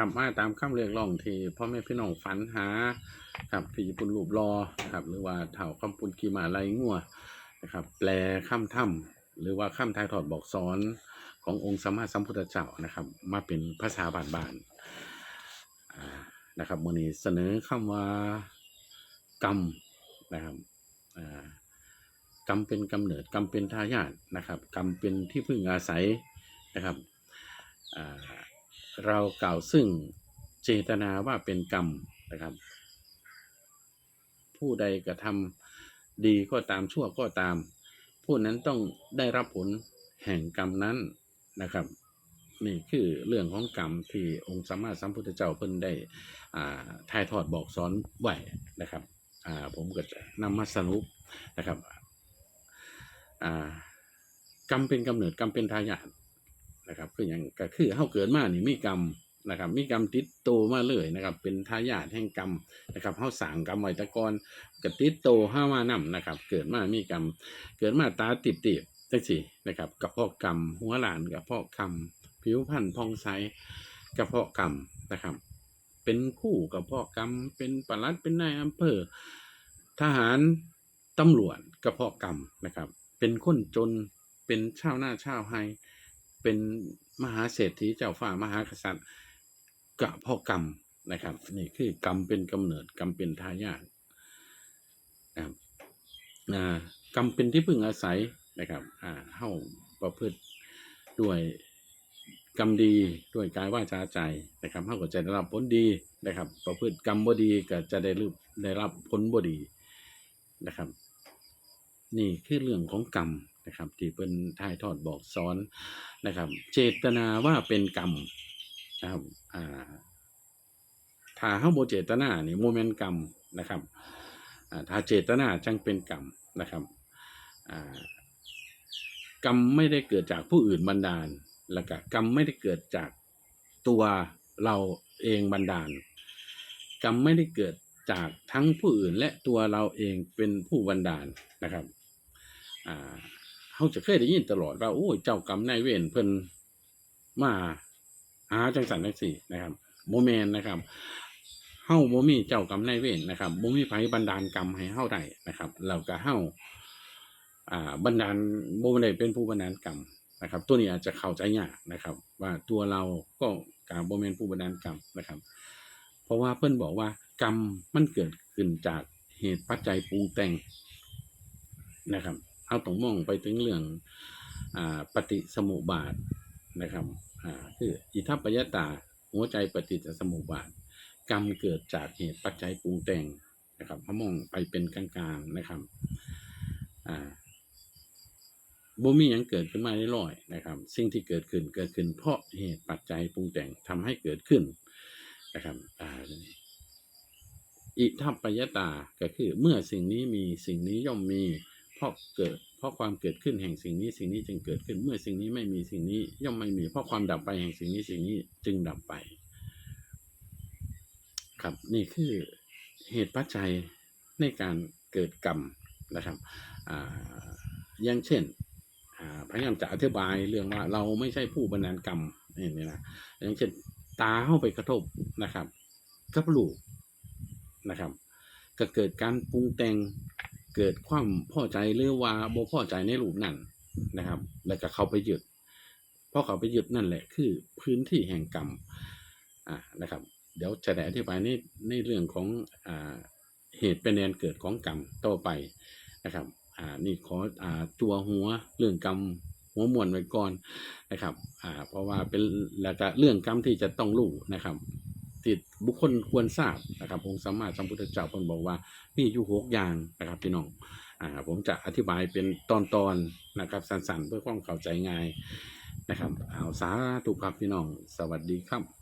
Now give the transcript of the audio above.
ครับมาตามคำเรียกร้องที่พ่อแม่พี่น้องฝันหาครับที่ญี่ปุ่นรูปรอครับ หรือว่าเถ่าคำปุนกีมาไรงัวนะครับ แปลคำถ้ำหรือว่าคำทายถอดบอกสอนขององค์สัมมาสัมพุทธเจ้านะครับ มาเป็นภาษาบาลบานๆอ่านะครับมื่อนี้เสนอคำว่ากรรมนะครับอ่ากรรมเป็นกำเนิดกรรมเป็นทายาทนะครับ กรรมเป็นที่พึ่งอาศัยนะครับอ่า เรากล่าวซึ่งเจตนาว่าเป็นกรรมนะครับ ผู้ใดกระทำดีก็ตามชั่วก็ตาม ผู้นั้นต้องได้รับผลแห่งกรรมนั้นนะครับนี่คือเรื่องของกรรมที่องค์สัมมาสัมพุทธเจ้าเพิ่นได้อ่าถ่ายทอดบอกสอนไว้นะครับอ่าผมก็จะนำมาสรุปนะครับอ่ากรรมเป็นกำเนิดกรรมเป็นทายาท นะครับคืออย่างก็คือเฮาเกิดมานี่มีกรรมนะครับมีกรรมติดโตมาเลยนะครับ เป็นทายาทแห่งกรรมนะครับเฮาสร้างกรรมไว้แตะกอนก็ติดโตวเฮามานํนะครับ เกิดมามีกรรม เกิดมาตาติดติดจังซี่นะครับกระเพาะกรรมหัวหลานกระเพาะกรรมผิวพรรณพองใสกระเพาะกรรมนะครับ เป็นคู่กระเพาะกรรม เป็นปลัดเป็นนายอำเภอ ทหารตำรวจกระเพาะกรรมนะครับ เป็นคนจนเป็นชาวนาชาวไฮ เป็นมหาเศรษฐีเจ้าฟ้ามหากษัตริย์กะพ่อกรรมนะครับ นี่คือกรรมเป็นกำเนิดกรรมเป็นทายาทนะครับกรรมเป็นที่พึ่งอาศัยนะครับอ่าเฮ้าประพฤติด้วยกรรมดีด้วยกายวาจาใจนะครับเฮ้าก็จะได้รับผลดีนะครับ ประพฤติกรรมบ่ดีก็จะได้รับได้รับผลบ่ดีนะครับ นี่คือเรื่องของกรรม นะครับที่เป็นถ่ายทอดบอกสอนนะครับ เจตนาว่าเป็นกรรมนะครับอ่าถ้าเฮาบ่เจตนานี่โมเมนต์กรรมนะครับอ่าถ้าเจตนาจังเป็นกรรมนะครับอ่ากรรมไม่ได้เกิดจากผู้อื่นบันดาลแล้วก็กรรมไม่ได้เกิดจากตัวเราเองบันดาล กรรมไม่ได้เกิดจากทั้งผู้อื่นและตัวเราเองเป็นผู้บันดาลนะครับอ่า เขาจะเคยได้ยินตลอดว่าโอ้ยเจ้ากรรมนายเวรเพิ่นมาหาจังสันจังสี่นะครับโมเมนนะครับเฮาบ่มีเจ้ากรรมนายเวรนะครับบ่มีไผบันดาลกรรมให้เฮาได้นะครับแล้วก็เฮาอ่าบันดาลบ่ได้เป็นผู้บันดาลกรรมนะครับ ตัวนี้อาจจะเข้าใจยากนะครับ ว่าตัวเราก็กาบ่แม่นผู้บันดาลกรรมนะครับ เพราะว่าเพิ่นบอกว่ากรรมมันเกิดขึ้นจากเหตุปัจจัยปรุงแต่งนะครับ เอาต้องมองไปถึงเรื่องอปฏิสมุบาทนะครับคืออิทัปปยตาหัวใจปฏิจสมุบาท กรรมเกิดจากเหตุปัจจัยปรุงแต่งนะครับเขามองไปเป็นกลางๆนะครับบ่มียังเกิดขึ้นมาได้ลอยๆนะครับ สิ่งที่เกิดขึ้นเกิดขึ้นเพราะเหตุปัจจัยปรุงแต่งทำให้เกิดขึ้นนะครับอิทัปปยตาก็คือเมื่อสิ่งนี้มีสิ่งนี้ย่อมมี เพราะเกิด เพราะความเกิดขึ้นแห่งสิ่งนี้สิ่งนี้จึงเกิดขึ้น เมื่อสิ่งนี้ไม่มีสิ่งนี้ย่อมไม่มี เพราะความดับไปแห่งสิ่งนี้สิ่งนี้จึงดับไป ครับนี่คือเหตุปัจจัยในการเกิดกรรมนะครับอ่าอย่างเช่นอ่าพยายามจะอธิบายเรื่องว่าเราไม่ใช่ผู้บันดากรรมนี่นะอย่างเช่น ตาเข้าไปกระทบนะครับกับลูกนะครับ ก็เกิดการปรุงแต่ง เกิดความพอใจหรือว่าบ่พอใจในรูปนั้นนะครับ แล้วก็เขาไปหยึดพราะเขาไปหยึดนั่นแหละคือพื้นที่แห่งกรรมอ่านะครับ เดี๋ยวจะได้อธิบายในในเรื่องของอ่าเหตุเป็นแดนเกิดของกรรมต่อไปนะครับอ่านี่ขออ่าตัวหัวเรื่องกรรมหัวมวลไว้ก่อนนะครับอ่าเพราะว่าเป็นแล้วก็เรื่องกรรมที่จะต้องรู้นะครับ ที่บุคคลควรทราบนะครับองค์สัมมาสัมพุทธเจ้าเพิ่นบอกว่ามีอยู่หกอย่างนะครับพี่น้องอ่าผมจะอธิบายเป็นตอนๆนะครับสั้นๆ เพื่อความเข้าใจง่ายนะครับเอาสาธุครับพี่น้อง สวัสดีครับ